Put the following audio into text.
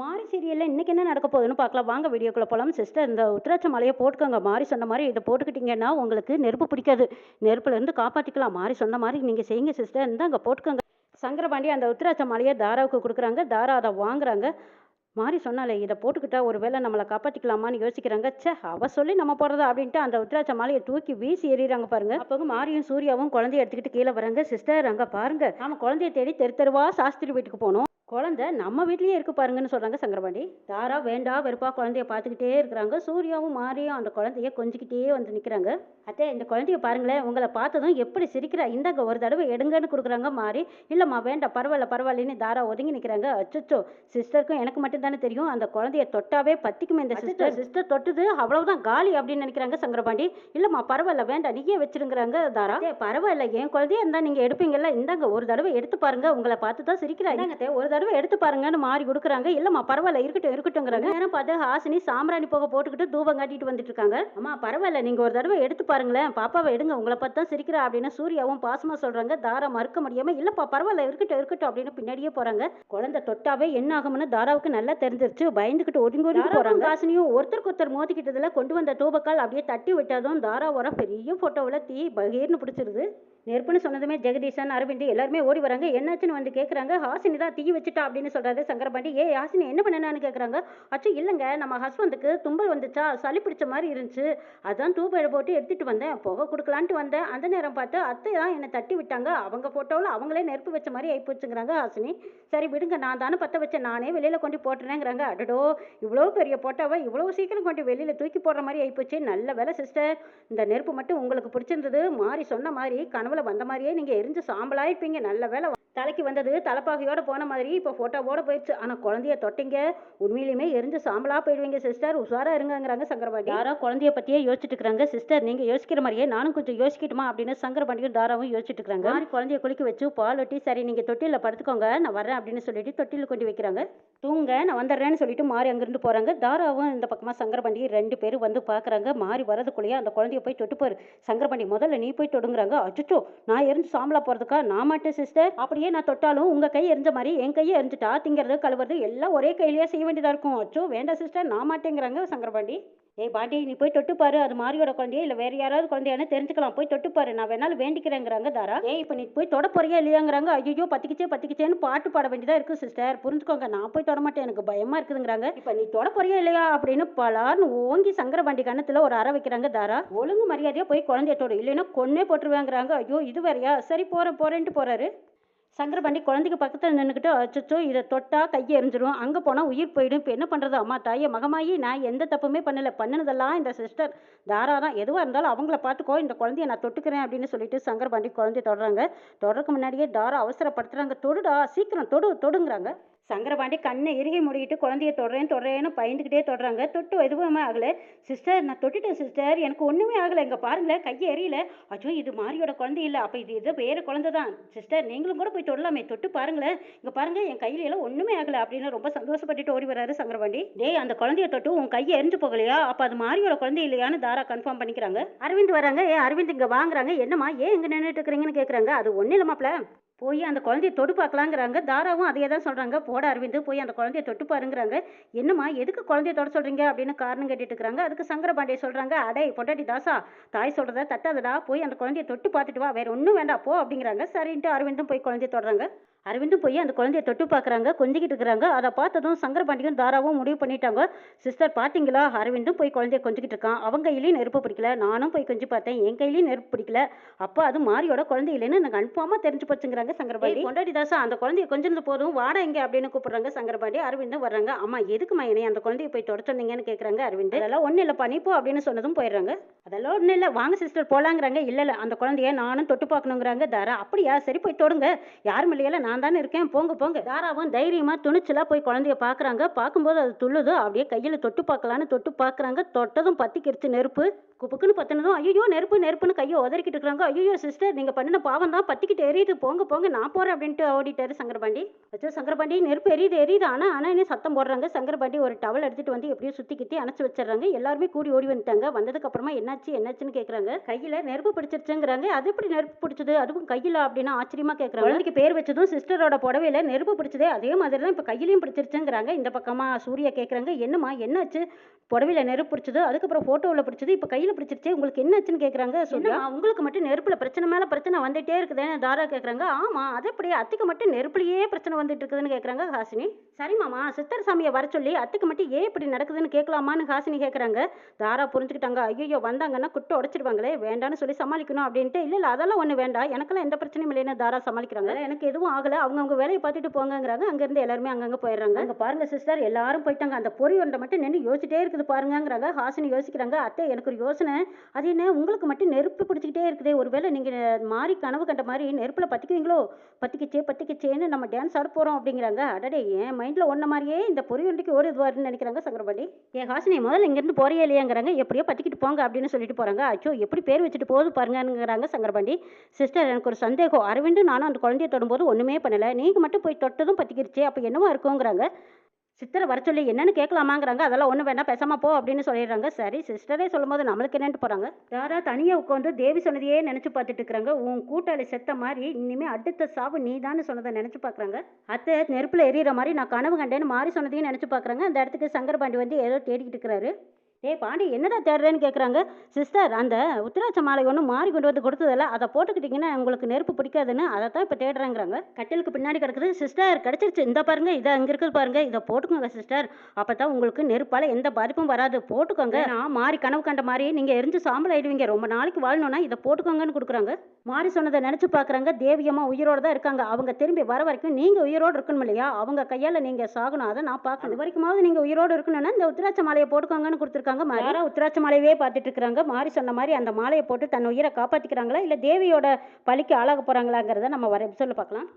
மாரி சீரியலில் இன்றைக்கி என்ன நடக்க போகுதுன்னு பார்க்கலாம். வாங்க வீடியோக்குள்ளே போகலாம் சிஸ்டர் இந்த உத்திராட்ச மலையை போட்டுக்கோங்க. மாறி சொன்ன மாதிரி இதை போட்டுக்கிட்டிங்கன்னா உங்களுக்கு நெருப்பு பிடிக்காது. நெருப்புலேருந்து காப்பாற்றிக்கலாம் மாறி சொன்ன மாதிரி நீங்கள் செய்யுங்க சிஸ்டர் அங்கே போட்டுக்கோங்க. சங்கரபாண்டி அந்த உத்திராட்ச மலையை தாராவுக்கு கொடுக்குறாங்க. தாரா அதை வாங்குறாங்க. மாறி சொன்னாலே இதை போட்டுக்கிட்டா ஒரு வேளை நம்மளை காப்பாற்றிக்கலாமான்னு யோசிக்கிறாங்க. ச்சே அவ சொல்லி நம்ம போகிறதா அப்படின்ட்டு அந்த உத்திராட்ச மாலையை தூக்கி வீசி எறிகிறாங்க பாருங்க. அப்போ மாரியும் சூர்யாவும் குழந்தைய எடுத்துக்கிட்டு கீழே வராங்க. சிஸ்டர் அங்கே பாருங்க. நம்ம குழந்தைய தேடி தெரு தெருவா சாஸ்திரி வீட்டுக்கு போனோம். குழந்தை நம்ம வீட்லயே இருக்கு பாருங்கன்னு சொல்றாங்க சங்கரபாண்டி. தாரா வேண்டா வெறுப்பா குழந்தைய பார்த்துக்கிட்டே இருக்கிறாங்க. சூர்யாவும் மாரியும் அந்த குழந்தைய கொஞ்சிக்கிட்டே வந்து நிக்கிறாங்க. அத்தை இந்த குழந்தைய பாருங்களேன் உங்களை பார்த்ததும் எப்படி சிரிக்கிறா? இந்தாங்க ஒரு தடவை எடுங்கன்னு கொடுக்குறாங்க மாறி இல்லம்மா வேண்டாம் பரவாயில்ல பரவாயில்லன்னு தாரா ஒதுங்கி நிக்கிறாங்க. அச்சச்சோ சிஸ்டருக்கும் எனக்கு மட்டும் தானே தெரியும். அந்த குழந்தைய தொட்டாவே பத்திக்குமே இந்த சிஸ்டர். சிஸ்டர் தொட்டுது அவ்வளவுதான் காலி அப்படின்னு நினைக்கிறாங்க சங்கரபாண்டி. இல்லம்மா பரவாயில்ல வேண்டாம் நீயே வச்சிருங்கிறாங்க தாரா. "அத்தை, பரவாயில்ல என் குழந்தைய இருந்தா நீங்க எடுப்பீங்கல்ல. இந்தாங்க ஒரு தடவை எடுத்து பாருங்க உங்களை பார்த்து தான் சிரிக்கிறா. இந்தாங்க ஒரு தடவை எடுத்து பாருங்கன்னு மாறி கொடுக்குறாங்க. இல்லம்மா பரவாயில்ல இருக்கட்டும் இருக்கட்டும்ங்கிறாங்க. நேரம் பார்த்து ஹாசினி சாம்பிராணி போக போட்டுக்கிட்டு தூபம் காட்டிட்டு வந்துட்டு இருக்காங்க அம்மா பரவாயில்ல நீங்க ஒரு தடவை எடுத்து பாருங்களேன். பாப்பாவை எடுங்க உங்களை பார்த்து தான் சிரிக்கிறா அப்படின்னு சூர்யாவும் பாசமா சொல்றாங்க. தாரா மறுக்க முடியாம இல்லப்பா பரவாயில்ல இருக்கட்டும் இருக்கட்டும் அப்படின்னு பின்னாடியே போறாங்க. குழந்தை தொட்டாவே என்ன ஆகும்னு தாராவுக்கு நல்லா தெரிஞ்சிருச்சு. பயந்துகிட்டு ஒதுங்கி ஒதுங்கி ஹாசினியும் ஒருத்தருக்கு ஒருத்தர் மோதிக்கிட்டதுல கொண்டு வந்த தூபக்கால் அப்படியே தட்டி விட்டதும் தாராவோட பெரிய போட்டோவில் தீ பகீர்னு பிடிச்சிருது. நெருப்புன்னு சொன்னதுமே ஜெகதீசன் அரவிந்த் எல்லாருமே ஓடி வராங்க. என்னாச்சுன்னு வந்து கேட்குறாங்க ஹாசினி தான் தீ வச்சுட்டா அப்படின்னு சொல்றாரு சங்கரபாண்டி. ஏ யாசினி என்ன பண்ணனான்னு கேட்குறாங்க அச்சோ இல்லைங்க. நம்ம ஹஸ்பண்டுக்கு தும்பல் வந்துச்சா? சளி பிடிச்ச மாதிரி இருந்துச்சு. அதான் தூப போட்டு எடுத்துட்டு வந்தேன். புகை கொடுக்கலான்ட்டு வந்தேன். அந்த நேரம் பார்த்து அத்தை தான் என்னை தட்டி விட்டாங்க. அவங்க ஃபோட்டோவில் அவங்களே நெருப்பு வச்ச மாதிரி ஆயிப்போச்சுங்கிறாங்க ஹாசினி. சரி விடுங்க. நான் தானே பற்ற வச்சேன் நானே வெளியில் கொண்டு போட்டுறேங்கிறாங்க. அடடோ! இவ்வளோ பெரிய போட்டோவை இவ்வளோ சீக்கிரம் கொண்டு வெளியில் தூக்கி போடுற மாதிரி ஆயிப்போச்சு நல்ல வேலை சிஸ்டர் இந்த நெருப்பு மட்டும் உங்களுக்கு பிடிச்சிருந்தது. மாறி சொன்ன மாதிரி கனவுல வந்த மாதிரியே நீங்கள் எரிஞ்சு சாம்பலாயிருப்பீங்க. நல்ல வேலை தலைக்கு வந்தது தலைப்பாகையோட போன மாதிரி. இப்போ ஃபோட்டோவோட போயிடுச்சு. ஆனால் குழந்தைய தொட்டிங்க. உண்மையிலுமே எரிஞ்சு சாம்பலா போயிடுவீங்க சிஸ்டர் உஷாரா இருங்கங்கிறாங்க சங்கரபாண்டி. யாரோ குழந்தைய பற்றியே யோசிச்சுட்டு இருக்காங்க சிஸ்டர் நீங்கள் யோசிக்கிற மாதிரியே நானும் கொஞ்சம் யோசிக்கட்டுமா அப்படின்னு சங்கரபாண்டியும் தாராவும் யோசிச்சுட்டு இருக்காங்க மாதிரி குழந்தைய குளிக்க வச்சு பால் ஒட்டி சரி நீங்கள் தொட்டிலில் படுத்துக்கோங்க நான் வரேன் அப்படின்னு சொல்லிட்டு தொட்டிலில் கொண்டு வைக்கிறாங்க. தூங்க நான் வந்துடுறேன்னு சொல்லிட்டு மாறி அங்கிருந்து போகிறாங்க தாராவும் இந்த பக்கமாக சங்கரபாண்டி ரெண்டு பேரும் வந்து பார்க்குறாங்க. மாறி வரதுக்குள்ளேயே அந்த குழந்தைய போய் தொட்டு பாரு சங்கரபாண்டி முதல்ல நீ போய் தொடுங்கிறாங்க. அச்சோ நான் எரிஞ்சு சாம்பலா போகிறதுக்கா நான் மாட்டேன் சிஸ்டர் கையை நான் தொட்டாலும் உங்கள் கை எரிஞ்ச மாதிரி என் கையை எரிஞ்சிட்டா திங்கிறது கழுவுறது எல்லாம் ஒரே கையிலேயே செய்ய வேண்டியதாக இருக்கும். அச்சோ வேண்டாம் சிஸ்டர் நான் மாட்டேங்கிறாங்க சங்கரபாண்டி. ஏய் பாண்டி நீ போய் தொட்டுப்பாரு அது மாரியோட குழந்தையா இல்லை வேற யாராவது குழந்தையானு தெரிஞ்சுக்கலாம். போய் தொட்டுப்பாரு நான் வேணாலும் வேண்டிக்கிறேங்கிறாங்க தாரா. ஏய் இப்போ நீ போய் தொட போறியா இல்லையாங்கிறாங்க. ஐயோ பத்திக்கிச்சே பத்திக்கிச்சேன்னு பாட்டு பாட வேண்டியதா இருக்கு சிஸ்டர் புரிஞ்சுக்கோங்க. நான் போய் தொடமாட்டேன் எனக்கு பயமா இருக்குதுங்கிறாங்க. இப்போ நீ தொட போறியா இல்லையா அப்படின்னு பலார்னு ஓங்கி சங்கரபாண்டி கணத்தில் ஒரு அறை வைக்கிறாங்க தாரா. ஒழுங்கு மரியாதையா போய் குழந்தைய தொடு. இல்லைன்னா கொன்னே போட்டுருவேங்கிறாங்க. ஐயோ இது வேறையா? சரி போறேன் போறேன்ட்டு போறாரு. சங்கரபாண்டி குழந்தைக்கு பக்கத்தில் நின்றுக்கிட்டு அச்சோ இதை தொட்டா கையை எரிஞ்சிடும் அங்கே போனால் உயிர் போயிடும். இப்போ என்ன பண்ணுறது அம்மா தாயே மகமாயி நான் எந்த தப்புமே பண்ணலை. பண்ணினதெல்லாம் இந்த சிஸ்டர் தாரா தான். எதுவாக இருந்தாலும் அவங்கள பார்த்துக்கோ இந்த குழந்தைய நான் தொட்டுக்கிறேன் அப்படின்னு சொல்லிட்டு சங்கரபாண்டி குழந்தைய தொடுறாங்க. தொடறக்கு முன்னாடியே தாரா அவசரப்படுத்துகிறாங்க தொடுடா சீக்கிரம் தொடு தொடுங்கிறாங்க. சங்கரபாண்டி கண்ணை இறுகி முடிக்கிட்டு குழந்தைய தொடுறேன் தொடுறேன்னு பயந்துக்கிட்டே தொடுறாங்க. தொட்டு எதுவுமே ஆகலை. சிஸ்டர் நான் தொட்டுட்டேன் சிஸ்டர் எனக்கு ஒன்றுமே ஆகலை. இங்கே பாருங்களேன் கையை எறியல அச்சோ இது மாரியோட குழந்தை இல்லை. அப்போ இது இது வேறு குழந்தை தான். சிஸ்டர் நீங்களும் கூட போய் தொடலாமே. தொட்டு பாருங்களேன். இங்கே பாருங்க என் கையில எல்லாம் ஒன்றுமே ஆகலை அப்படின்னு ரொம்ப சந்தோஷப்பட்டுட்டு ஓடி வராரு சங்கரபாண்டி. டேய் அந்த குழந்தைய தொட்டு உன் கையை எரிஞ்சு போகலையா? அப்போ அது மாரியோட குழந்தை இல்லையான்னு தாரா கன்ஃபார்ம் பண்ணிக்கிறாங்க. அரவிந்த் வராங்க. ஏ அரவிந்த் இங்கே வாங்குறாங்க. என்னம்மா ஏன் இங்கே நின்றுட்டு இருக்கிறீங்கன்னு கேட்குறாங்க அது ஒன்றும் இல்லைமாப்ல போய் அந்த குழந்தைய தொட்டு பார்க்கலாங்கிறாங்க. தாராவும் அதையே தான் சொல்கிறாங்க போட அரவிந்து போய் அந்த குழந்தைய தொட்டு பாருங்கிறாங்க. என்னம்மா எதுக்கு குழந்தைய தொட சொல்கிறீங்க அப்படின்னு காரணம் கேட்டுட்டு இருக்கிறாங்க. அதுக்கு சங்கரபாண்டிய சொல்கிறாங்க அடே பொண்டாட்டி தாசா தாய் சொல்கிறத தட்டாதடா போய் அந்த குழந்தைய தொட்டு பார்த்துட்டு வா. வேறு ஒன்றும் வேண்டாம் போ அப்படிங்கிறாங்க. சரின்ட்டு அரவிந்தும் போய் குழந்தைய தொடுறாங்க. அரவிந்தும் போய் அந்த குழந்தைய தொட்டு பார்க்குறாங்க கொஞ்சிக்கிட்டு இருக்கிறாங்க. அதை பார்த்ததும் சங்கரபாண்டியும் தாராவும் முடிவு பண்ணிட்டாங்க. சிஸ்டர் பார்த்தீங்களா? அரவிந்தும் போய் குழந்தைய கொஞ்சிக்கிட்டு இருக்கான். அவங்க கையிலையும் நெருப்பு பிடிக்கல. நானும் போய் கொஞ்சி பார்த்தேன். என் கையிலையும் நெருப்பு பிடிக்கல. அப்போ அது மாரியோட குழந்தை இல்லைன்னு எனக்கு கன்ஃபார்மாக தெரிஞ்சு போச்சுங்கிறாங்க சங்கரபாண்டி கொண்டாடி தாசா அந்த குழந்தைய கொஞ்சிருந்த போதும். வாடா இங்க அப்படின்னு கூப்பிடுறாங்க சங்கரபாண்டி அரவிந்தும் வர்றாங்க. அம்மா எதுக்குமா என்னை அந்த குழந்தைய போய் தொட சொன்னீங்கன்னு கேட்குறாங்க அரவிந்த். அதெல்லாம் ஒன்றும் இல்லைப்பா. நீ போ அப்படின்னு சொன்னதும் போயிடுறாங்க. அதெல்லாம் ஒன்றும் இல்லை. வாங்க சிஸ்டர் போலாங்கிறாங்க. இல்லை இல்லை. அந்த குழந்தைய நானும் தொட்டு பார்க்கணுங்கிறாங்க. தாரா அப்படியா? சரி போய் தொடுங்க. யாரும் இல்லையில நான் நான் தானே இருக்கேன். போங்க போங்க. தாராவும் தைரியமாக துணிச்சலாக போய் குழந்தைய பார்க்குறாங்க பார்க்கும்போது அது துள்ளுது. அப்படியே கையில் தொட்டு பார்க்கலான்னு தொட்டு பார்க்குறாங்க. தொட்டதும் பற்றிக்கிடுச்சு நெருப்பு. குப்புக்குன்னு பத்தினதும் ஐயோ நெருப்பு நெருப்புன்னு கையை உதறிக்கிட்டு இருக்கிறாங்க. ஐயோ சிஸ்டர் நீங்கள் பண்ணின பாவம் தான். பத்திக்கிட்டு எரியுது. போங்க போங்க. நான் போகிறேன் அப்படின்ட்டு ஓடிட்டாரு சங்கரபாண்டி. அச்சோ சங்கரபாண்டி நெருப்பு எரியுது எரியுது. ஆனால் ஆனால் சத்தம் போடுறாங்க. சங்கரபாண்டி ஒரு டவல் எடுத்துகிட்டு வந்து எப்படியோ சுற்றி கித்தி அணைச்சி வச்சிடுறாங்க. எல்லாருமே கூடி ஓடி வந்துட்டாங்க. வந்ததுக்கப்புறமா என்னாச்சு என்னாச்சுன்னு கேட்குறாங்க கையில் நெருப்பு பிடிச்சிருச்சுங்கிறாங்க. அது எப்படி நெருப்பு பிடிச்சது? அதுவும் கையில் அப்படின்னா ஆச்சரியமாக கேட்குறாங்க குழந்தைக்கு பேர் வச்சதும் சிஸ்டரோட புடவையில் நெருப்பு பிடிச்சதே அதே மாதிரி தான் இப்போ கையிலையும் பிடிச்சிருச்சுங்கிறாங்க. இந்த பக்கமாக சூர்யா கேட்குறாங்க என்னம்மா என்னாச்சு? புடவையில் நெருப்பு பிடிச்சது அதுக்கப்புறம் ஃபோட்டோவில் பிடிச்சது இப்போ கையில் பிடிச்சிருச்சே உங்களுக்கு என்னாச்சுன்னு கேட்குறாங்க சூர்யா உங்களுக்கு மட்டும் நெருப்பில் பிரச்சனை மேலே பிரச்சனை வந்துட்டே இருக்குதுன்னு தாரா கேட்குறாங்க ஆமாம் அது எப்படி? அத்திக்கு மட்டும் நெருப்புலையே பிரச்சனை வந்துட்டு இருக்குதுன்னு கேட்குறாங்க ஹாசினி. சரி மாமா சித்தர் சாமியை வர சொல்லி அத்திக்கு மட்டும் ஏன் இப்படி நடக்குதுன்னு கேட்கலாமான்னு ஹாசினி கேட்குறாங்க தாரா புரிஞ்சுக்கிட்டாங்க ஐயோ வந்தாங்கன்னா குட்டை உடச்சிடுவாங்களே வேண்டான்னு சொல்லி சமாளிக்கணும் அப்படின்ட்டு. இல்லை இல்லை அதெல்லாம் ஒன்றும் வேண்டாம். எனக்கெல்லாம் எந்த பிரச்சனையும் இல்லைன்னு தாரா சமாளிக்கிறாங்க. எனக்கு எதுவும் ஆகலை. அவங்கவுங்க வேலையை பார்த்துட்டு போங்கங்கிறாங்க. அங்கேருந்து எல்லாருமே அங்கங்கே போயிடுறாங்க. அங்கே பாருங்க சிஸ்டர் எல்லாரும் போயிட்டாங்க. அந்த பொறி ஒன்றை மட்டும் நின்று யோசிச்சிட்டே இருக்குது பாருங்கங்கிறாங்க. ஹாசினி யோசிக்கிறாங்க. அத்தை எனக்கு ஒரு யோசனை அது என்ன உங்களுக்கு மட்டும் நெருப்பு பிடிச்சிக்கிட்டே இருக்குதே. ஒருவேளை நீங்கள் மாறி கனவு கண்ட மாதிரி நெருப்பில் பற்றிக்குவீங்களோ பற்றிக்கிச்சே பற்றிக்கிச்சேன்னு நம்ம டான்ஸ் ஆட போகிறோம் அப்படிங்கிறாங்க. அடடே என் மைண்டில் ஒன்ன மாதிரியே இந்த பொறி ஒன்றைக்கு ஓடுதுவாருன்னு நினைக்கிறாங்க சங்கரபாண்டி. என் ஹாசினி முதல்ல இங்கேருந்து போறியே இல்லையாங்கிறாங்க. எப்படியோ பற்றிக்கிட்டு போங்க அப்படின்னு சொல்லிட்டு போகிறாங்க அச்சோ எப்படி பேர் வச்சுட்டு போகுது பாருங்கிறாங்க சங்கரபாண்டி. சிஸ்டர் எனக்கு ஒரு சந்தேகம். அரவிந்தும் நானும் அந்த குழந்தைய தொடும்போது ஒன்றுமே பண்ணலை. நீங்கள் மட்டும் போய் தொட்டதும் பற்றிக்கிருச்சே அப்போ என்னவா இருக்குங்கிறாங்க? சித்தரை வர சொல்லி என்னென்னு கேட்கலாமாங்கிறாங்க. அதெல்லாம் ஒன்றும் வேண்டாம் பேசாமல் போ அப்படின்னு சொல்லிடுறாங்க. சரி சிஸ்டரே சொல்லும்போது நம்மளுக்கு என்னென்னு போகிறாங்க யாரா தனியாக உட்காந்து தேவி சொன்னதையே நினச்சி பார்த்துட்டு இருக்கிறாங்க உன் கூட்டாளி செத்த மாதிரி இனிமேல் அடுத்த சாவு நீ சொன்னதை நினச்சி பார்க்குறாங்க. அத்தை நெருப்பில் எரியிற மாதிரி நான் கனவு கண்டேன்னு மாறி சொன்னதையும் நினச்சி பார்க்குறாங்க. அந்த இடத்துக்கு சங்கரபாண்டி வந்து ஏதோ தேடிக்கிட்டு இருக்கிறாரு. ஏய் பாண்டி என்னடா தேடுறேன்னு கேட்குறாங்க சிஸ்டர் அந்த உத்திராட்ச மாலை ஒன்று மாறி கொண்டு வந்து கொடுத்ததில்ல அதை போட்டுக்கிட்டிங்கன்னா உங்களுக்கு நெருப்பு பிடிக்காதுன்னு அதை தான் இப்போ தேடுறேங்கிறாங்க. கட்டிலுக்கு பின்னாடி கிடக்குது. சிஸ்டர் கிடச்சிருச்சு. இந்த பாருங்க இதை அங்கே இருக்குது பாருங்க. இதை போட்டுக்கோங்க சிஸ்டர் அப்போ தான் உங்களுக்கு நெருப்பால் எந்த பாதிப்பும் வராது. போட்டுக்கோங்க. நான் மாறி கனவு கண்ட மாதிரி நீங்கள் எரிஞ்சு சாம்பல் ஆயிடுவீங்க. ரொம்ப நாளைக்கு வாழணும்னா இதை போட்டுக்கோங்கன்னு கொடுக்குறாங்க. மாறி சொன்னதை நினச்சி பார்க்குறாங்க தேவியம்மா உயிரோடு தான் இருக்காங்க. அவங்க திரும்பி வர வரைக்கும் நீங்கள் உயிரோடு இருக்கணும் இல்லையா? அவங்க கையால் நீங்கள் சாகணும். அதை நான் பார்க்கணும் அது வரைக்குமாவது நீங்கள் உயிரோடு இருக்கணும்னா இந்த உத்திராட்ச மாலையை போட்டுக்கோங்கன்னு கொடுத்துருக்காங்க. மாறா உத்திராட்ச மாலையவே பார்த்துட்டு இருக்கிறாங்க மாறி சொன்ன மாதிரி அந்த மாலையை போட்டு தன் உயிரை காப்பாற்றிக்கிறாங்களா இல்லை தேவியோட பழிக்கு ஆளாக போகிறாங்களாங்கிறத நம்ம வர சொல்ல பார்க்கலாம்.